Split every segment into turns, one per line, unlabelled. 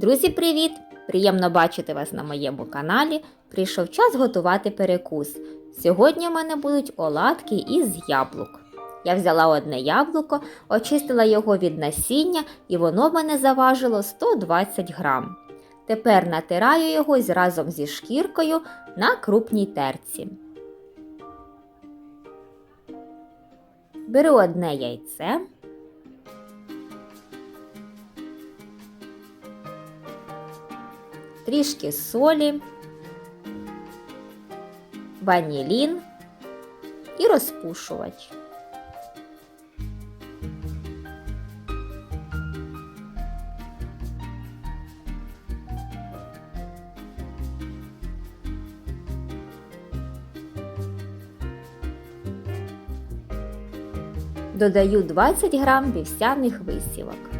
Друзі, привіт! Приємно бачити вас на моєму каналі. Прийшов час готувати перекус. Сьогодні в мене будуть оладки із яблук. Я взяла одне яблуко, очистила його від насіння і воно в мене заважило 120 грам. Тепер натираю його разом зі шкіркою на крупній терці. Беру одне яйце. Трішки солі, ванілін і розпушувач. Додаю 20 грам вівсяних висівок.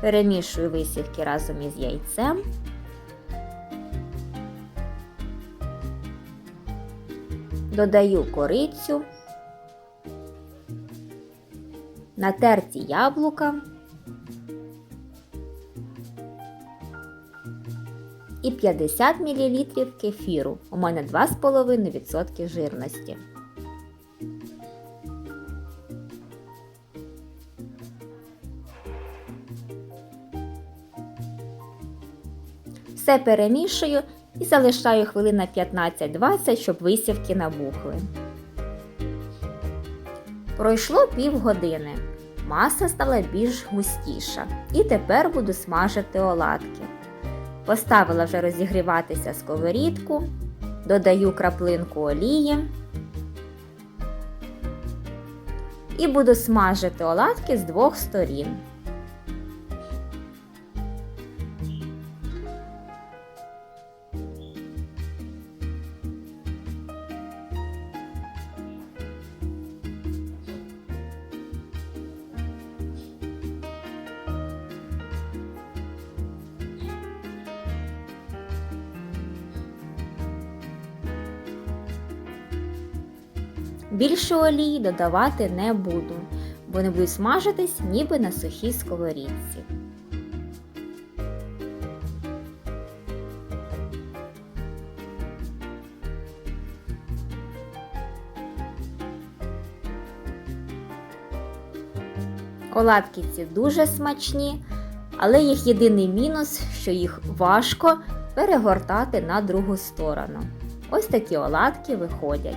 Перемішую висівки разом із яйцем. Додаю корицю, натерті яблука і 50 мл кефіру. У мене 2,5% жирності. Все перемішую і залишаю хвилин на 15-20, щоб висівки набухли. Пройшло півгодини. Маса стала більш густіша. І тепер буду смажити оладки. Поставила вже розігріватися сковорідку, додаю краплинку олії і буду смажити оладки з двох сторін. Більше олії додавати не буду. Вони будуть смажитись ніби на сухій сковорідці. Оладки ці дуже смачні, але їх єдиний мінус, що їх важко перегортати на другу сторону. Ось такі оладки виходять.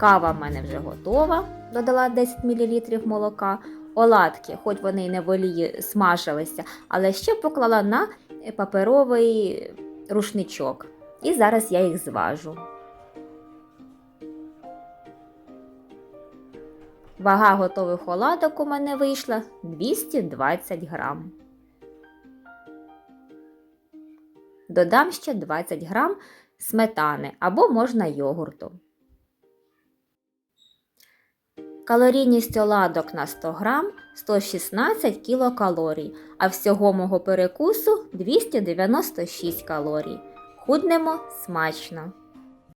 Кава в мене вже готова, додала 10 мл молока. Оладки, хоч вони й не в смажилися, але ще поклала на паперовий рушничок. І зараз я їх зважу. Вага готових оладок у мене вийшла 220 грам. Додам ще 20 грам сметани або можна йогурту. Калорійність оладок на 100 грам 116 кілокалорій, а всього мого перекусу 296 калорій. Худнемо смачно!